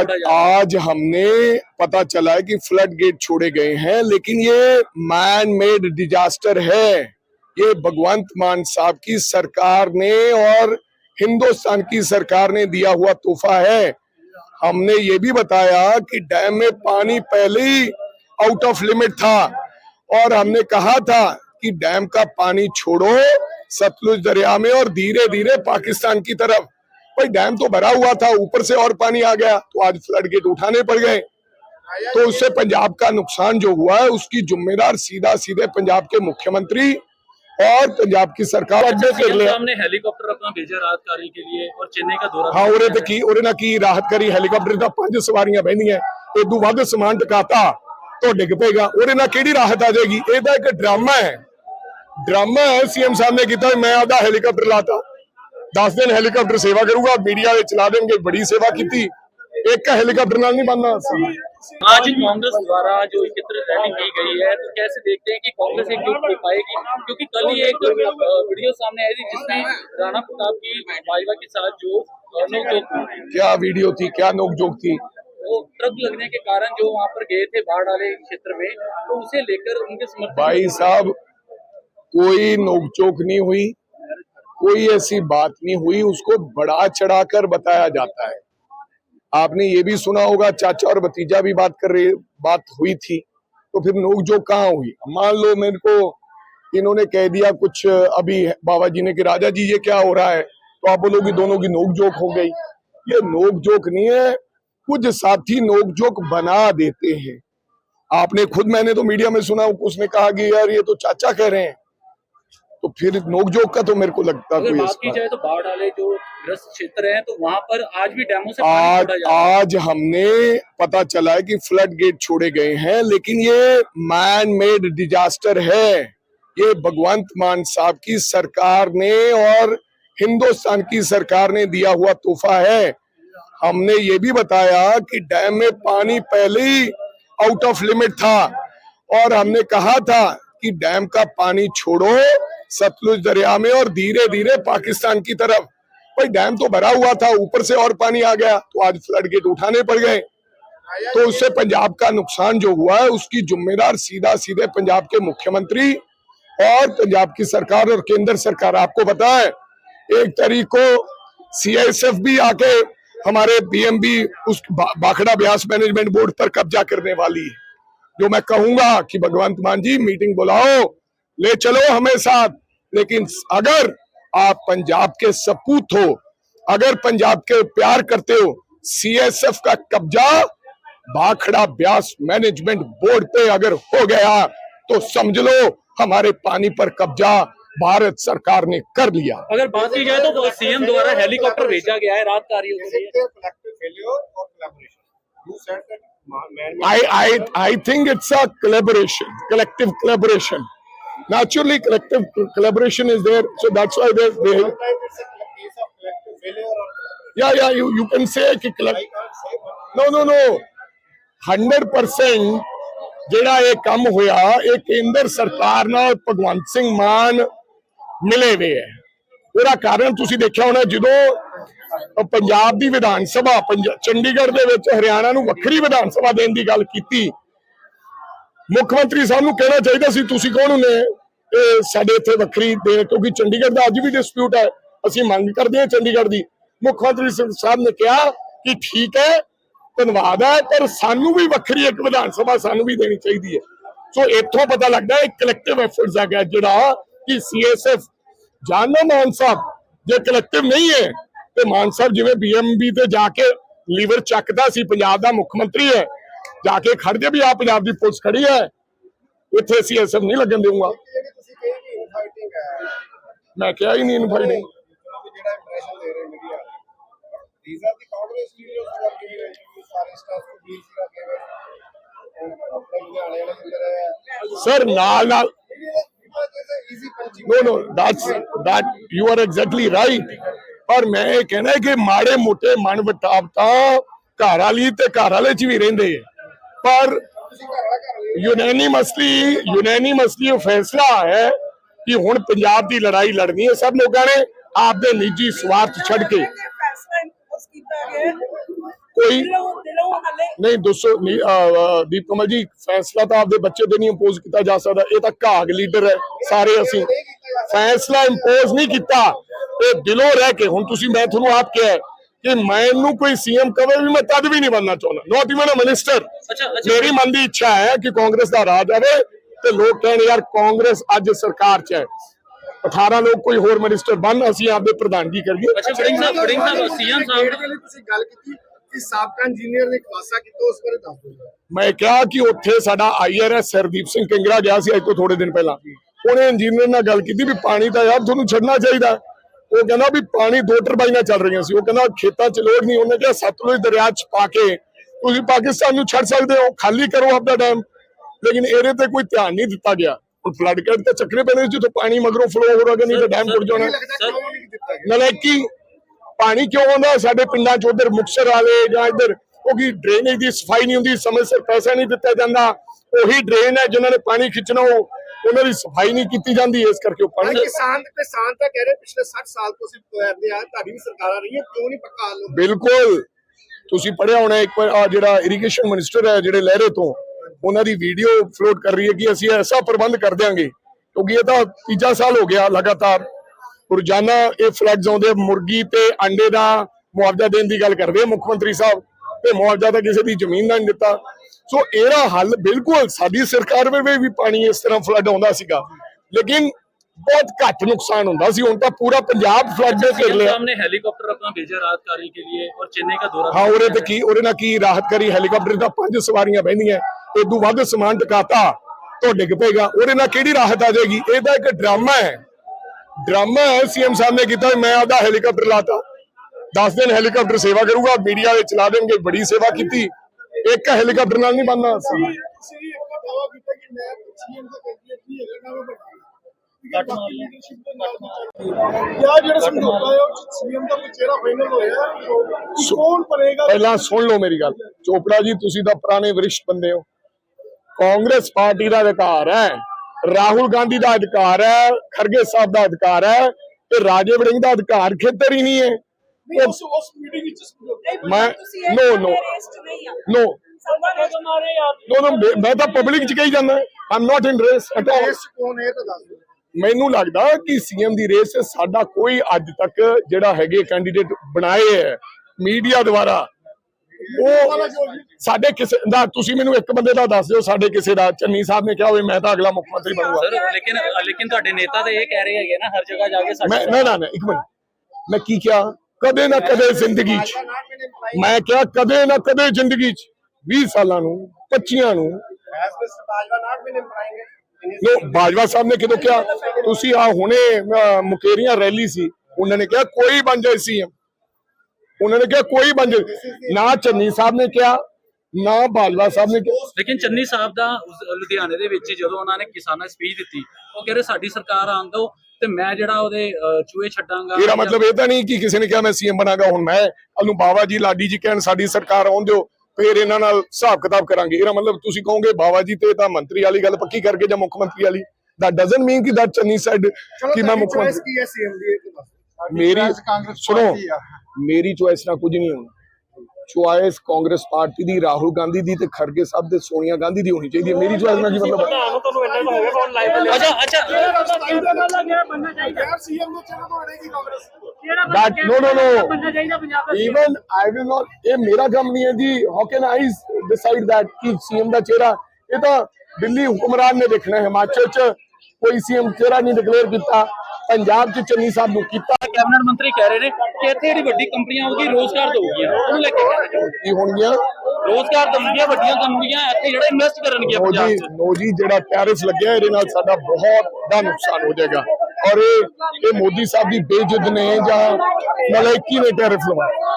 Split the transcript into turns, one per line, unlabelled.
आज आज हमने पता चला है कि फ्लड गेट छोड़े गए हैं लेकिन ये मैन मेड डिजास्टर है। ये भगवंत मान साहब की सरकार ने और हिंदुस्तान की सरकार ने दिया हुआ तोहफा है। हमने ये भी बताया कि डैम में पानी पहले ही आउट ऑफ़ लिमिट था और हमने कहा था कि डैम का पानी छोड़ो सतलुज दरिया में और धीरे धीरे पाकिस्तान की तरफ़। भाई डैम तो भरा हुआ था ऊपर से और पानी आ गया तो आज फ्लड गेट उठाने पड़ गए तो उससे पंजाब का नुकसान जो हुआ है उसकी जिम्मेदार सीधा सीधे पंजाब के मुख्यमंत्री और पंजाब की सरकार अड्डे कर
सीएम
लिया
साहब ने हेलीकॉप्टर अपना भेजा राहत कार्य के लिए और चेन्नई का दौरा
ਹਾਂ
भी
ਉਹਦੇ
किया
ਤੇ
है।
ਕੀ ਉਹਦੇ ਨਾਲ ਕੀ ਰਾਹਤ ਕਰੀ ਹੈਲੀਕਾਪਟਰ ਦਾ ਪੰਜ ਸਵਾਰੀਆਂ ਬਹਿੰਦੀਆਂ ਇਦੋਂ ਵੱਧ ਸਮਾਨ ਟਿਕਾਤਾ ਤੋਂ ਡਿੱਗ ਪਏਗਾ ਉਹਦੇ ਨਾਲ ਕਿਹੜੀ ਰਾਹਤ ਆ ਜਾਏਗੀ ਇਹ ਤਾਂ ਇੱਕ ਡਰਾਮਾ ਹੈ ਡਰਾਮਾ ਹੈ ਸੀਐਮ ਸਾਹਿਬ ਨੇ ਕੀਤਾ ਵੀ ਮੈਂ ਆਪਦਾ ਹੈਲੀਕਾਪਟਰ ਲਾਤਾ 10 ਦਿਨ ਹੈਲੀਕਾਪਟਰ ਸੇਵਾ ਕਰੂਗਾ ਮੀਡੀਆ ਵਾਲੇ ਚਲਾ ਦੇਣਗੇ ਬੜੀ ਸੇਵਾ ਕੀਤੀ ਇੱਕ ਹੈਲੀਕਾਪਟਰ ਨਾਲ ਨਹੀਂ ਬਣਨਾ
आज कांग्रेस द्वारा जो एकत्र रैली की गई है तो कैसे देखते हैं कि कांग्रेस एकजुट हो पाएगी क्योंकि कल ही एक अ, वीडियो सामने आई थी जिसमें राणा प्रताप की वाइवा के साथ जो अ, नोकझोंक हुई
क्या वीडियो थी क्या नोकझोंक थी
वो ट्रक लगने के कारण जो वहां पर गए थे बाढ़ वाले क्षेत्र में तो उसे लेकर उनके समर्थन
भाई साहब कोई नोकझोंक नहीं हुई कोई ऐसी बात नहीं हुई, उसको बढ़ा चढ़ाकर बताया जाता है। आपने ये भी सुना होगा, चाचा और भतीजा भी बात कर रहे, बात हुई थी तो फिर नोकझोंक कहाँ हुई? मान लो मेरे को इन्होंने कह दिया कुछ, अभी बाबा जी ने कि राजा जी, ये क्या हो रहा है? तो आप बोलोगे दोनों की नोकझोंक हो गई। ये नोकझोंक नहीं है, कुछ साथी नोकझोंक बना देते हैं। आपने खुद, मैंने तो मीडिया में सुना उसने कहा कि यार ये तो चाचा कह रहे हैं। तो फिर नोकझोंक का तो मेरे को लगता
अगर
कोई
बात की जाए तो बाढ़ वाले जो ग्रस्त क्षेत्र हैं तो वहाँ पर आज भी डैमों से
आज
छोड़ा जा रहा
आज हमने पता चला है कि फ्लड गेट छोड़े गए हैं लेकिन ये मैन मेड डिजास्टर है। ये भगवंत मान साहब की सरकार ने और हिंदुस्तान की सरकार ने दिया हुआ तोहफा है। हमने ये भी बताया कि डैम में पानी पहले ही आउट ऑफ़ लिमिट था और हमने कहा था कि डैम का पानी छोड़ो सतलुज दरिया में और धीरे धीरे पाकिस्तान की तरफ़। भाई डैम तो भरा हुआ था, ऊपर से और पानी आ गया तो आज फ्लड गेट उठाने पड़ गए। तो उससे पंजाब का नुकसान जो हुआ है, उसकी जिम्मेदार सीधा सीधे पंजाब के मुख्यमंत्री और पंजाब की सरकार और केंद्र सरकार। आपको है, एक तारीख को सीआईएसएफ भी आके हमारे बीएमबी उस बाखड़ा ब्यास मैनेजमेंट बोर्ड पर कब्जा करने वाली है। जो मैं कहूँगा कि भगवंत मान जी मीटिंग बुलाओ ले चलो हमें साथ। लेकिन अगर आप पंजाब के सपूत हो अगर पंजाब के प्यार करते हो सीएसएफ का कब्जा भाखड़ा ब्यास मैनेजमेंट बोर्ड पे अगर हो गया तो समझ लो हमारे पानी पर कब्जा भारत सरकार ने कर लिया।
अगर बात की जाए तो सीएम द्वारा हेलीकॉप्टर भेजा गया है राहत कार्यों के
Is it
लिए
a collective failure or collaboration?
Naturally, collective collaboration is there, so that's why they, they yeah, yeah, you, you can say कि
I
collect,
can't say but
no, no, no, 100% ਜਿਹੜਾ ਇਹ ਕੰਮ ਹੋਇਆ ਇਹ ਕੇਂਦਰ ਸਰਕਾਰ ਨਾਲ ਭਗਵੰਤ ਸਿੰਘ ਮਾਨ ਮਿਲੇ ਹੋਏ ਹੈ ਉਹਦਾ ਕਾਰਨ ਤੁਸੀਂ ਦੇਖਿਆ ਹੋਣਾ ਜਦੋਂ ਪੰਜਾਬ ਦੀ ਵਿਧਾਨ ਸਭਾ ਚੰਡੀਗੜ੍ਹ ਦੇ ਵਿੱਚ ਹਰਿਆਣਾ ਨੂੰ ਵੱਖਰੀ ਵਿਧਾਨ ਸਭਾ ਦੇਣ ਦੀ ਗੱਲ ਕੀਤੀ ਮੁੱਖ ਮੰਤਰੀ ਸਾਹਿਬ ਨੂੰ ਕਹਿਣਾ ਚਾਹੀਦਾ ਸੀ, ਤੁਸੀਂ ਕੌਣ ਹੁੰਦੇ ਇਹ ਸਾਡੇ ਇੱਥੇ ਵੱਖਰੀ ਦੇ, ਕਿਉਂਕਿ ਚੰਡੀਗੜ੍ਹ ਦਾ ਅੱਜ ਵੀ ਡਿਸਪਿਊਟ ਹੈ। ਅਸੀਂ ਮੰਗ ਕਰਦੇ ਹਾਂ ਚੰਡੀਗੜ੍ਹ ਦੀ। ਮੁੱਖ ਮੰਤਰੀ ਸਾਹਿਬ ਨੇ ਕਿਹਾ ਕਿ ਠੀਕ ਹੈ, ਧੰਨਵਾਦ ਹੈ, ਪਰ ਸਾਨੂੰ ਵੀ ਵੱਖਰੀ ਇੱਕ ਵਿਧਾਨ ਸਭਾ ਸਾਨੂੰ ਵੀ ਦੇਣੀ ਚਾਹੀਦੀ ਹੈ। ਸੋ ਇੱਥੋਂ ਪਤਾ ਲੱਗਦਾ ਹੈ ਕਲੈਕਟਿਵ ਐਫਰਟਸ ਹੈਗਾ ਜਿਹੜਾ ਕਿ ਸੀਐਸਐਫ ਜਾਨੋ ਮਾਨ ਸਾਹਿਬ, ਜੇ ਕਲੈਕਟਿਵ ਨਹੀਂ ਹੈ, ਤੇ ਮਾਨ ਸਾਹਿਬ ਜਿਵੇਂ ਬੀਐਮਬੀ ਤੇ ਜਾ ਕੇ ਲੀਵਰ ਚੱਕਦਾ ਸੀ, ਪੰਜਾਬ ਦਾ ਮੁੱਖ ਮੰਤਰੀ ਹੈ ਜਾ ਕੇ ਖੜ ਜੇ ਵੀ ਆ ਪੰਜਾਬ ਦੀ ਪੁਲਿਸ ਖੜੀ ਹੈ। ਇੱਥੇ ਸੀਐਸਐਫ ਨਹੀਂ ਲੱਗਣ ਦੇਊਗਾ।
ਜਿਹੜੀ ਤੁਸੀਂ
ਮੈਂ ਕਿਹਾ ਹੀ ਨਹੀਂ ਇਨਫਾਈਟਿੰਗ
ਚਲੋ ਵੀ
ਸਰ ਨਾਲ ਨਾਲ
easy punching
no no, that's that you are ਪਰ ਮੈਂ ਇਹ ਕਹਿਣਾ ਕਿ ਮਾੜੇ ਮੋਟੇ ਮਨ ਵਟਾਵ ਤਾਂ ਘਰ ਵਾਲੀ ਤੇ ਘਰ ਵਾਲੇ ਚ ਵੀ ਰਹਿੰਦੇ ਆ। ਪਰ
ਤੁਸੀਂ
ਯੂਨੈਨਿਮਸਲੀ ਯੂਨੈਨਿਮਸਲੀ ਉਹ ਫੈਸਲਾ ਹੈ ਕਿ ਹੁਣ ਪੰਜਾਬ ਦੀ ਲੜਾਈ ਲੜਨੀ ਹੈ ਸਭ ਲੋਕਾਂ ਨੇ ਆਪਦੇ ਨਿੱਜੀ ਸਵਾਰਥ ਛੱਡ ਕੇ ਕੋਈ ਨਹੀਂ ਦੱਸੋ ਦੀਪ ਕਮਲ ਜੀ ਫੈਸਲਾ ਤਾਂ ਆਪਦੇ ਬੱਚੇ ਤੇ ਨਹੀਂ ਇੰਪੋਜ਼ ਕੀਤਾ ਜਾ ਸਕਦਾ ਇਹ ਤਾਂ ਘਾਗ ਲੀਡਰ ਹੈ ਸਾਰੇ ਅਸੀਂ ਫੈਸਲਾ ਇੰਪੋਜ਼ ਨਹੀਂ ਕੀਤਾ ਇਹ ਦਿਲੋਂ ਰਹਿ ਕੇ ਹੁਣ ਤੁਸੀਂ ਮੈਂ ਤੁਹਾਨੂੰ ਆਪ ਕਿਹਾ ਕਿ ਮੈਨੂੰ ਕੋਈ ਸੀਐਮ ਕਵੇ ਵੀ ਮੈਂ ਤਦ ਵੀ ਨਹੀਂ ਬਣਨਾ ਚਾਹੁੰਦਾ। ਨਾਟ ਇਵਨ ਅ ਮਿਨਿਸਟਰ
ਅੱਛਾ ਅੱਛਾ।
ਮੇਰੀ ਮਨ ਦੀ ਇੱਛਾ ਹੈ ਕਿ ਕਾਂਗਰਸ ਦਾ ਰਾਜ ਆਵੇ ਤੇ ਲੋਕ ਕਹਿਣ ਯਾਰ ਕਾਂਗਰਸ ਅੱਜ ਸਰਕਾਰ 'ਚ ਹੈ। 18 ਲੋਕ ਕੋਈ ਹੋਰ ਮਿਨਿਸਟਰ ਬਣ ਅਸੀਂ ਆਪਦੇ ਪ੍ਰਧਾਨਗੀ ਕਰੀਏ।
ਅੱਛਾ ਵੜਿੰਗ ਸਾਹਿਬ ਵੜਿੰਗ ਸਾਹਿਬ ਸੀਐਮ ਸਾਹਿਬ।
ਤੁਸੀਂ ਗੱਲ ਕੀਤੀ ਕਿ ਸਾਬਕਾ ਇੰਜੀਨੀਅਰ ਨੇ ਖੁਲਾਸਾ ਕੀਤਾ ਉਸ ਬਾਰੇ ਦੱਸ ਦਿਓ।
ਮੈਂ ਕਿਹਾ ਕਿ ਉੱਥੇ ਸਾਡਾ ਆਈਆਰਐਸ ਹਰਦੀਪ ਸਿੰਘ ਕੰਗਰਾ ਗਿਆ ਸੀ ਅੱਜ ਤੋਂ ਥੋੜੇ ਦਿਨ ਪਹਿਲਾਂ। ਉਹਨੇ ਇੰਜੀਨੀਅਰ ਨਾਲ ਗੱਲ ਕੀਤੀ ਵੀ ਪਾਣੀ ਤਾਂ ਯਾਰ ਤੁਹਾਨੂੰ ਛੱਡਣਾ ਚਾਹੀਦਾ। ਉਹ ਕਹਿੰਦਾ ਵੀ ਪਾਣੀ ਦੋ ਟਰਬਾਈਨਾਂ ਚੱਲ ਰਹੀਆਂ ਸੀ। ਉਹ ਕਹਿੰਦਾ ਖੇਤਾਂ 'ਚ ਲੋੜ ਨਹੀਂ। ਉਹਨੇ ਕਿਹਾ ਸਤਲੁਜ ਦਰਿਆ 'ਚ ਪਾ ਕੇ ਤੁਸੀਂ ਪਾਕਿਸਤਾਨ ਨੂੰ ਛੱਡ ਸਕਦੇ ਹੋ। ਖਾਲੀ ਕਰੋ ਆਪਦਾ ਡੈਮ ਲੇਕਿਨ ਇਹਦੇ ਤੇ ਕੋਈ ਧਿਆਨ ਨਹੀਂ ਦਿੱਤਾ ਗਿਆ। ਹੁਣ ਫਲੱਡ ਗੇਟ ਤੇ ਚੱਕਰੇ ਪੈਣੇ ਸੀ ਜਿੱਥੋਂ ਪਾਣੀ ਮਗਰੋਂ ਫਲੋ ਹੋ ਰਿਹਾ ਨਹੀਂ ਤਾਂ ਡੈਮ ਟੁੱਟ ਜਾਣਾ। ਨਲਾਇਕੀ ਪਾਣੀ ਕਿਉਂ ਆਉਂਦਾ? ਸਾਡੇ ਪਿੰਡਾਂ 'ਚ ਉਧਰ ਮੁਕਸਰ ਵਾਲੇ ਜਾਂ ਇੱਧਰ ਕਿਉਂਕਿ ਡਰੇਨੇਜ ਦੀ ਸਫ਼ਾਈ ਨਹੀਂ ਹੁੰਦੀ ਸਮੇਂ ਸਿਰ ਪੈਸਾ ਨਹੀਂ ਦਿੱਤਾ ਜਾਂਦਾ। ਉਹੀ ਡਰੇਨ ਹੈ ਜਿਨ੍ਹਾਂ ਨੇ ਪਾਣੀ ਖਿੱਚਣਾ ਉਹ ਉਹਨਾਂ ਦੀ ਸਫ਼ਾਈ ਨਹੀਂ ਕੀਤੀ ਜਾਂਦੀ ਇਸ ਕਰਕੇ ਉਹ
ਪਰ ਕਿਸਾਨ ਕਿਸਾਨ ਤਾਂ ਕਹਿ ਰਹੇ ਪਿਛਲੇ 60 ਸਾਲ ਤੋਂ ਅਸੀਂ ਪੁਆਰਦੇ ਆ ਤੁਹਾਡੀ ਵੀ ਸਰਕਾਰਾਂ ਰਹੀਆਂ ਕਿਉਂ ਨਹੀਂ ਪੱਕਾ ਹੱਲ
ਬਿਲਕੁਲ। ਤੁਸੀਂ ਪੜਿਆ ਹੋਣਾ ਇੱਕ ਵਾਰ ਜਿਹੜਾ ਇਰੀਗੇਸ਼ਨ ਮਿਨਿਸਟਰ ਹੈ ਜਿਹੜੇ ਲਹਿਰੇ ਤੋਂ ਉਹਨਾਂ ਦੀ ਵੀਡੀਓ ਫਲੋਟ ਕਰ ਰਹੀ ਹੈ ਕਿ ਅਸੀਂ ਐਸਾ ਪ੍ਰਬੰਧ ਕਰ ਦਿਆਂਗੇ ਕਿਉਂਕਿ ਇਹ ਤਾਂ ਤੀਜਾ ਸਾਲ ਹੋ ਗਿਆ ਲਗਾਤਾਰ। ਰੋਜ਼ਾਨਾ ਇਹ ਫਲੱਡਸ ਆਉਂਦੇ ਆ, ਮੁਰਗੀ ਤੇ ਅੰਡੇ ਦਾ ਮੁਆਵਜ਼ਾ ਦੇਣ ਦੀ ਗੱਲ ਕਰਦੇ ਆ ਮੁੱਖ ਮੰਤਰੀ ਸਾਹਿਬ ਤੇ ਮੁਆਵਜ਼ਾ ਤਾਂ ਕਿਸੇ ਦੀ ਜ਼ਮੀਨ ਦਾ ਨਹੀਂ ਦਿੱਤਾ। ਸੋ ਇਹਦਾ ਹੱਲ ਬਿਲਕੁਲ ਸਾਡੀ ਸਰਕਾਰ ਵੇਲੇ ਵੀ ਪਾਣੀ ਇਸ ਤਰ੍ਹਾਂ ਫਲੱਡ ਆਉਂਦਾ ਸੀਗਾ। ਲੇਕਿਨ ਬਹੁਤ ਘੱਟ ਨੁਕਸਾਨ ਹੁੰਦਾ ਸੀ। ਹੁਣ ਤਾਂ ਪੂਰਾ ਪੰਜਾਬ ਫਲੱਡ
ਕਰ
ਲਿਆ।
ਸਾਹਮਣੇ ਹੈਲੀਕਾਪਟਰ ਆਪਣਾ ਭੇਜਿਆ ਰਾਹਤ ਕਾਰੀ ਕੇ ਲਈ ਔਰ ਚੇਨਈ ਦਾ ਦੌਰਾ
ਹਾਂ ਉਹਦੇ ਤੇ ਕੀ ਉਹਦੇ ਨਾਲ ਕੀ ਰਾਹਤ ਕਰੀ ਹੈਲੀਕਾਪਟਰ ਦਾ ਪੰਜ ਸਵਾਰੀਆਂ ਬੈਠੀਆਂ ਤੋਂ ਵੱਧ ਸਮਾਨ ਟਿਕਾਤਾ ਤੋਂ ਡਿੱਗ ਪਏਗਾ। ਉਹਦੇ ਨਾਲ ਕਿਹੜੀ ਰਾਹਤ ਆ ਜਾਏਗੀ? ਇਹਦਾ ਇੱਕ ਡਰਾਮਾ ਹੈ। ਡਰਾਮਾ ਹੈ ਸੀਐਮ ਸਾਹਿਬ ਨੇ ਕੀਤਾ ਮੈਂ ਆਪਦਾ ਹੈਲੀਕਾਪਟਰ ਲਾਤਾ। 10 ਦਿਨ ਹੈਲੀਕਾਪਟਰ ਸੇਵਾ ਕਰੂਗਾ ਮੀਡੀਆ ਵਿੱਚ ਚਲਾ ਦੇਣਗੇ ਬੜੀ ਸੇਵਾ ਕੀਤੀ। ਇੱਕ ਹੈਲੀਕਾਪਟਰ ਨਾਲ ਨਹੀਂ ਬਣਨਾ
ਸੀ ਇੱਕ ਦਾਵਾ ਕੀਤਾ ਕਿ ਮੈਂ ਸੀਐਮ ਦਾ ਕੈਂਡੀਡੇਟ ਨਹੀਂ ਹੈਗਾ ਨਾ
ਪਹਿਲਾਂ ਸੁਣ ਲਓ ਮੇਰੀ ਗੱਲ। ਚੋਪੜਾ ਜੀ ਤੁਸੀਂ ਤਾਂ ਪੁਰਾਣੇ ਵਰਿਸ਼ਟ ਬੰਦੇ ਹੋ। ਕਾਂਗਰਸ ਪਾਰਟੀ ਦਾ ਅਧਿਕਾਰ ਹੈ ਰਾਹੁਲ ਗਾਂਧੀ ਦਾ ਅਧਿਕਾਰ ਹੈ ਖਰਗੇ ਸਾਹਿਬ ਦਾ ਅਧਿਕਾਰ ਹੈ ਤੇ ਰਾਜੇ ਵੜਿੰਗ ਦਾ ਅਧਿਕਾਰ ਖੇਤਰ ਹੀ ਨਹੀਂ ਹੈ।
ਉਸ ਉਸ ਮੀਟਿੰਗ ਵਿੱਚ ਸਮਝੌਤਾ
ਮੈਂ
ਤੁਸੀਂ
ਨੋ ਨੋ
ਨਹੀਂ ਆ।
ਨੋ
ਸਮਾਂ ਮਾਰੇ ਯਾਰ
ਨੋ ਨੋ ਮੈਂ- ਮੈਂ ਤਾਂ ਪਬਲਿਕ ਚ ਕਹੀ ਜਾਂਦਾ। ਆਮ ਨਾਟ ਇਨ ਰੇਸ ਐਟ ਆਲ
ਇਸ ਕੌਣ ਹੈ ਤਾਂ ਦੱਸ ਦਿਓ।
ਮੈਨੂੰ ਲੱਗਦਾ ਕਿ ਸੀਐਮ ਦੀ ਰੇਸ ਸਾਡਾ ਕੋਈ ਅੱਜ ਤੱਕ ਜਿਹੜਾ ਹੈਗੇ ਕੈਂਡੀਡੇਟ ਬਣਾਏ ਹੈ ਮੀਡੀਆ ਦੁਆਰਾ। ਉਹ ਸਾਡੇ ਕਿਸੇ ਦਾ ਤੁਸੀਂ ਮੈਨੂੰ ਇੱਕ ਬੰਦੇ ਦਾ ਦੱਸ ਦਿਓ ਸਾਡੇ ਕਿਸੇ ਦਾ। ਚੰਨੀ ਸਾਹਿਬ ਨੇ ਕਿਹਾ ਹੋਵੇ ਮੈਂ ਤਾਂ ਅਗਲਾ ਮੁੱਖ ਮੰਤਰੀ ਬਣੂਗਾ।
ਲੇਕਿਨ ਲੇਕਿਨ ਤੁਹਾਡੇ ਨੇਤਾ ਤਾਂ ਇਹ ਕਹਿ ਰਹੇ ਹੈਗੇ ਨਾ ਹਰ ਜਗ੍ਹਾ ਜਾ ਕੇ ਸਾਡੇ
ਨਾ ਨਾ ਨਾ ਇੱਕ ਮਿੰਟ। ਮੈਂ ਕੀ ਕਿਹਾ? ਕਦੇ ਨਾ ਕਦੇ ਜ਼ਿੰਦਗੀ 'ਚ। ਮੈਂ ਕਿਹਾ ਕਦੇ ਨਾ ਕਦੇ ਜ਼ਿੰਦਗੀ 'ਚ। 20 ਸਾਲਾਂ ਨੂੰ 25 ਨੂੰ।
ਐਸ ਬਾਜਵਾ
ਸਾਹਿਬ ਨੇ ਕਿਦੋਂ ਕਿਹਾ, ਤੁਸੀਂ ਆ ਹੁਣੇ ਮੁਕੇਰੀਆਂ ਰੈਲੀ ਸੀ। ਉਹਨਾਂ ਨੇ ਕਿਹਾ, ਕੋਈ ਬਣ ਜਾਏ ਸੀਐਮ ਉਹਨਾਂ ਨੇ ਕਿਹਾ, ਕੋਈ ਬਣ ਜਾਏ। ਨਾ ਚੰਨੀ ਸਾਹਿਬ ਨੇ ਕਿਹਾ, ਨਾ ਬਾਜਵਾ ਸਾਹਿਬ ਨੇ ਕਿਹਾ।
ਲੇਕਿਨ ਚੰਨੀ ਸਾਹਿਬ ਦਾ ਲੁਧਿਆਣੇ ਦੇ ਵਿੱਚ ਜਦੋਂ ਉਹਨਾਂ ਨੇ ਕਿਸਾਨਾਂ ਸਪੀਚ ਦਿੱਤੀ, ਉਹ ਕਹਿੰਦੇ ਸਾਡੀ ਸਰਕਾਰ ਆਉਣ ਦੋ ਤੇ ਮੈਂ ਜਿਹੜਾ ਉਹਦੇ ਚੂਹੇ ਛੱਡਾਂਗਾ
ਇਹਦਾ ਮਤਲਬ ਇਹ ਤਾਂ ਨਹੀਂ ਕਿ ਕਿਸੇ ਨੇ ਕਿਹਾ ਮੈਂ ਸੀਐਮ ਬਣਾਗਾ ਹੁਣ ਮੈਂ ਨੂੰ ਬਾਬਾ ਜੀ ਲਾਡੀ ਜੀ ਕਹਿਣ ਸਾਡੀ ਸਰਕਾਰ ਆਉਣ ਦਿਓ ਫਿਰ ਇਹਨਾਂ ਨਾਲ ਹਿਸਾਬ ਕਿਤਾਬ ਕਰਾਂਗੇ। ਇਹਦਾ ਮਤਲਬ ਤੁਸੀਂ ਕਹੋਗੇ ਬਾਬਾ ਜੀ ਤੇ ਤਾਂ ਮੰਤਰੀ ਵਾਲੀ ਗੱਲ ਪੱਕੀ ਕਰਕੇ ਜਾਂ ਮੁੱਖ ਮੰਤਰੀ ਵਾਲੀ? That doesn't mean ਕਿ that ਚੰਨੀ said ਕਿ ਮੈਂ ਮੁੱਖ ਮੰਤਰੀ
ਕੀ ਹੈ ਸੀਐਮ ਦੀ ਇਹ ਤਾਂ ਦੱਸੋ
ਮੇਰੀ ਸੁਣੋ ਮੇਰੀ ਚੁਆਇਸ ਨਾਲ ਕੁਝ ਨਹੀਂ ਹੋਣਾ। ਚੁਆਇਸ ਕਾਂਗਰਸ ਪਾਰਟੀ ਦੀ ਰਾਹੁਲ ਗਾਂਧੀ ਦੀ ਤੇ ਖਰਗੇ ਸਾਹਿਬ ਦੇ ਸੋਨੀਆ ਗਾਂਧੀ ਦੀ ਹੋਣੀ ਚਾਹੀਦੀ ਹੈ। ਮੇਰੀ ਚੁਆਇਸ ਨਾਲ ਕੀ ਮਤਲਬ ਹੈ?
ਅੱਛਾ ਅੱਛਾ।
that no no no. even i will not ਇਹ ਮੇਰਾ ਕੰਮ ਨਹੀਂ ਹੈ ਜੀ। How can i decide that ਕਿ ਸੀਐਮ ਦਾ ਚਿਹਰਾ ਇਹ ਤਾਂ ਦਿੱਲੀ ਹੁਕਮਰਾਨ ਨੇ ਦੇਖਣਾ ਹੈ। ਹਿਮਾਚਲ ਚ ਕੋਈ ਸੀਐਮ ਚਿਹਰਾ ਨਹੀਂ ਡਿਕਲੇਅਰ ਕੀਤਾ। ਪੰਜਾਬ ਚ ਚੰਨੀ ਸਾਹਿਬ ਨੂੰ ਕੀਤਾ।
ਕੈਬਨਿਟ ਮੰਤਰੀ ਕਹਿ ਰਹੇ ਨੇ ਕਿ ਇੱਥੇ ਜਿਹੜੀ ਵੱਡੀ ਕੰਪਨੀਆਂ ਉਹਦੀ ਰੋਜ਼ਗਾਰ ਦਊਗੀਆਂ। ਉਹਨੂੰ ਲੈ ਕੇ।
ਕੀ ਹੋਣਗੀਆਂ?
ਰੋਜ਼ਗਾਰ ਦਊਗੀਆਂ ਵੱਡੀਆਂ ਕੰਪਨੀਆਂ ਇੱਥੇ ਜਿਹੜਾ ਇਨਵੈਸਟ ਕਰਨਗੀਆਂ ਪੰਜਾਬ 'ਚ।
ਨੋ ਜੀ ਜਿਹੜਾ ਟੈਰਿਫ ਲੱਗਿਆ ਇਹਦੇ ਨਾਲ ਸਾਡਾ ਬਹੁਤ ਦਾ ਨੁਕਸਾਨ ਹੋ ਜਾਏਗਾ। ਔਰ ਇਹ ਮੋਦੀ ਸਾਹਿਬ ਦੀ ਬੇਜੁਦ ਨੇ ਜਾਂ ਨਲਾਇਕੀ ਨੇ ਟੈਰਿਫ ਲਵਾਇਆ